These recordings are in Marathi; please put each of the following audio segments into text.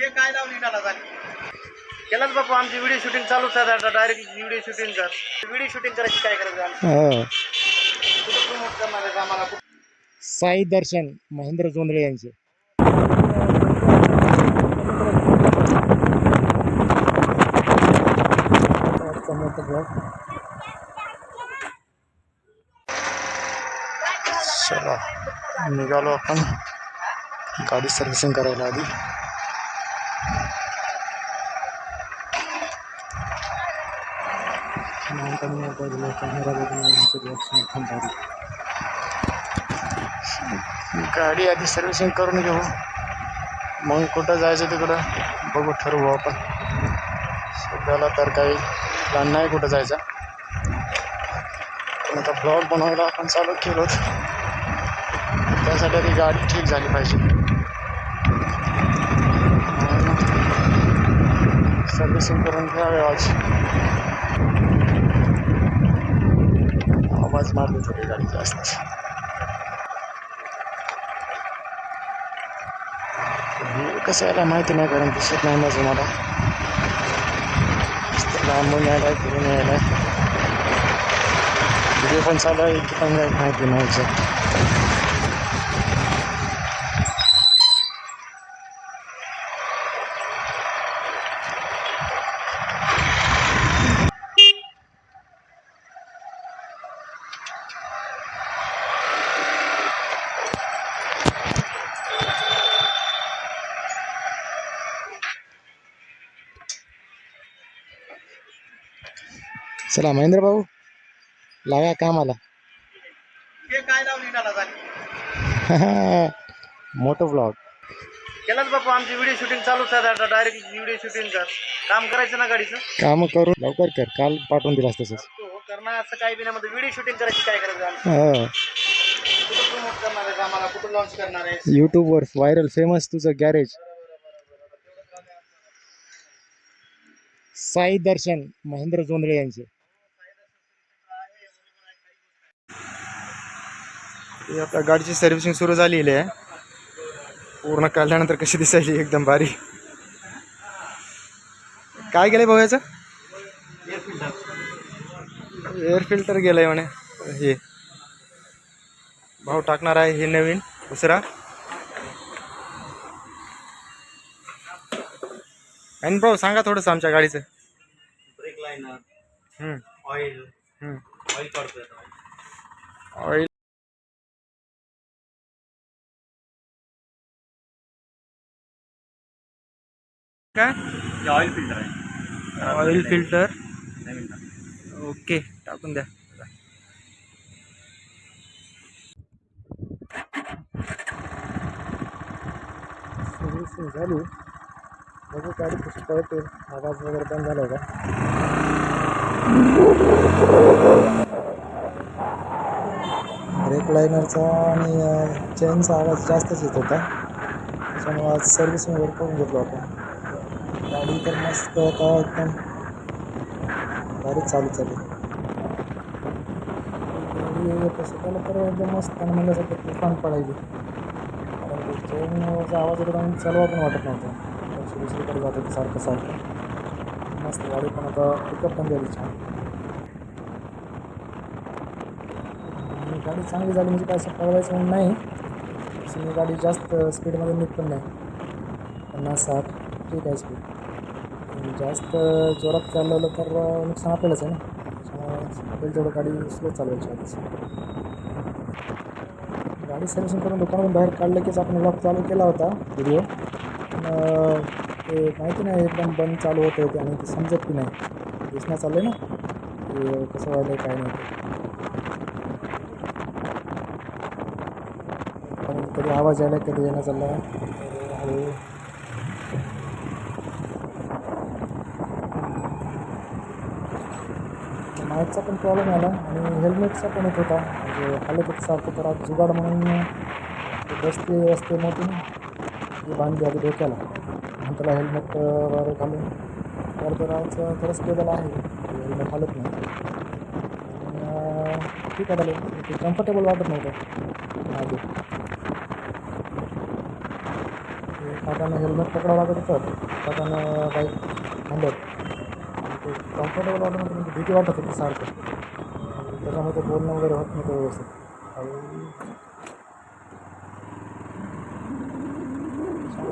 हे काय झाली? केलाच बापू आमची व्हिडिओ शूटिंग चालूच आहे आता डायरेक्ट व्हिडिओ शूटिंग कर व्हिडिओ शूटिंग करायची काय करायचं आम्ही कुठं प्रमोट करणार आहे आम्हाला? कुठं? साई दर्शन महेंद्र जोंधळे यांचे. चला निघालो आपण. गाडी सर्व्हिसिंग करायला आधी. गाडी आधी सर्व्हिसिंग करून घेऊ. मग कुठं जायचं तिकडं? बघू, ठरवू आपण. सध्याला तर काही प्लॅन नाही कुठं जायचा. पण आता ब्लॉग बनवायला आपण चालू केलो त्यासाठी गाडी ठीक झाली पाहिजे. सर्व्हिसिंग करून घ्यावे आज. आवाज मारली थोडी गाडी जास्त. कसं यायला माहिती नाही कारण दिसत नाही माझं मला लांबून यायला फिरून यायला. व्हिडिओ पण चालू आहे की पण माहिती नाही चला महेंद्र भाऊ लागा कामाला. हे मोठं ब्लॉग केलाच बापू आमची व्हिडिओ शूटिंग चालूच आहे आता डायरेक्ट व्हिडिओ शूटिंग कर. काम करायचं ना गाडीचं? काम करून लवकर कर काल पाठवून दिलास तसंच. हो करणार असं काही बी नाही व्हिडिओ शूटिंग करायची काय करायचं आम्ही हो. कुठं प्रमोट करणार आहे आम्हाला कुठं लॉन्च करणार आहे? यूट्यूबवर व्हायरल फेमस तुझं गॅरेज साई दर्शन महेंद्र जोंधळे यांचे. ही आपल्या गाडीची सर्व्हिसिंग सुरू झालेली आहे. पूर्ण काढल्यानंतर कशी दिसायची एकदम भारी. काय गेलंय भाऊ याचं? एअर फिल्टर गेलंय म्हणे. हे. भाऊ टाकणार आहे हे नवीन दुसरा. आणि भाऊ सांगा थोडंसं आमच्या गाडीचं. ब्रेक लाईनर ऑइल ऑइल काय? ऑइल फिल्टर आहे. ऑइल फिल्टर ओके टाकून द्या. सर्व्हिसिंग झाली. बघू गाडी कशी पळते. आवाज वगैरे बंद झाला का? ब्रेक लायनरचा आणि चेनचा आवाज जास्तच येत होता. त्याच्यामुळे आज सर्व्हिसिंग वगैरे करून घेतलो आपण. गाडी तर मस्त आता एकदम गाडी चालू चालू. तसं केलं तर एकदम मस्त आणि म्हणल्यासारखं तुफान पडायची. कारण ट्रेनचा आवाज एकदम चालवा पण वाटत नव्हता. त्याची दुसरीकडे जात होती सारखं सारखं. मस्त गाडी पण आता पिकअप पण झाली छान. गाडी चांगली झाली म्हणजे काय असं पळवायचं म्हणून नाही. मी गाडी जास्त स्पीडमध्ये निघत पण नाही. पन्नास साठ. ठीक आहे स्पीड जास्त जोरात चालवलं तर नुकसान आपल्यालाच आहे ना. त्याच्यामुळे आपल्याला तेवढं गाडी स्लो चालवायची आधीच. गाडी सर्व्हिसिंग करून दुकानातून बाहेर काढलं कीच आपण ब्लॉक चालू केला होता व्हिडिओ ते माहिती नाही एकदम बंद चालू होतं ते आणि ते समजत की नाही. दिसणं चाललं आहे ना. ते कसं व्हायलं काय नाही. पण कधी आवाज यायला कधी येणं चालला आहे हळू माईकचा पण प्रॉब्लेम आला आणि हेल्मेटचा पण येत होता. म्हणजे हालत सारखं तर आज जुगाड म्हणून ते बसते असते मोठी. ती बांधली आधी डोक्याला आणि त्याला हेल्मेट वगैरे घालून. तर तर आज थोडं स्टेबल आहे. हेल्मेट हालत नाही. ठीक आहे चालेल. ते कम्फर्टेबल वाटत नव्हतं. आधी. ते हेल्मेट पकडावं लागत होतं. हातानं बाईक थांबत ते कम्फर्टेबल वाटत नव्हतं म्हणजे भीती वाटत होती सारखं. त्याच्यामध्ये बोलणं वगैरे होत नव्हतं व्यवस्थित.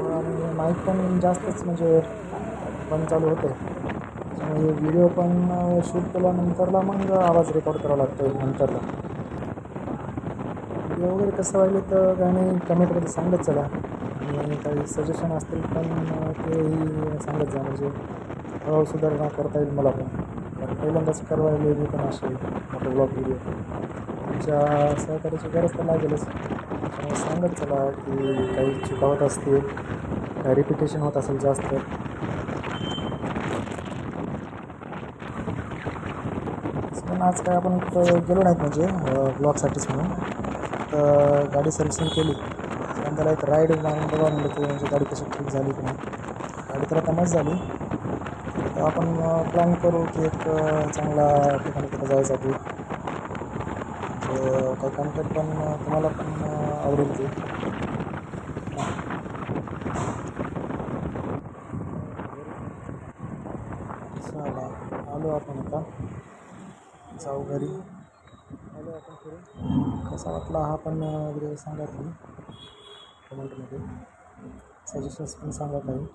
आणि माईक पण जास्तच म्हणजे बंद चालू होते. त्यामुळे व्हिडिओ पण शूट केल्यानंतरला मग आवाज रेकॉर्ड करावा लागतो नंतरला. व्हिडिओ वगैरे कसं व्हायले तर काही नाही कमेंटमध्ये सांगत चला. आणि काही सजेशन असतील पण तेही सांगत जा. म्हणजे हळूहळू सुधारणा करता येईल मला पण. कारण पहिल्यांदाच करवायला मी पण असे मोठे ब्लॉग व्हिडिओ तुमच्या सहकार्याची गरज तर लागेलच. सांगत चला की काही चुका होत असतील काही रिपिटेशन होत असेल जास्त. आज काय आपण गेलो नाहीत म्हणजे ब्लॉगसाठीच म्हणून. तर गाडी सर्व्हिसिंग केली. त्यानंतर त्याला एक राईड मारून बघा म्हणलं की म्हणजे गाडी कशी ठीक झाली की नाही. गाडी तर आता मस्त झाली. तर आपण प्लॅन करू की एक चांगला ठिकाणी कुठं जायचं काही कंटेंट पण तुम्हाला पण आवडेल ते. चला आलो आपण आता. जाऊ घरी. आलो आपण फिरून कसा वाटला हा पण व्हिडिओ सांगा तुम्ही. कमेंटमध्ये सजेशन्स पण सांगा काही.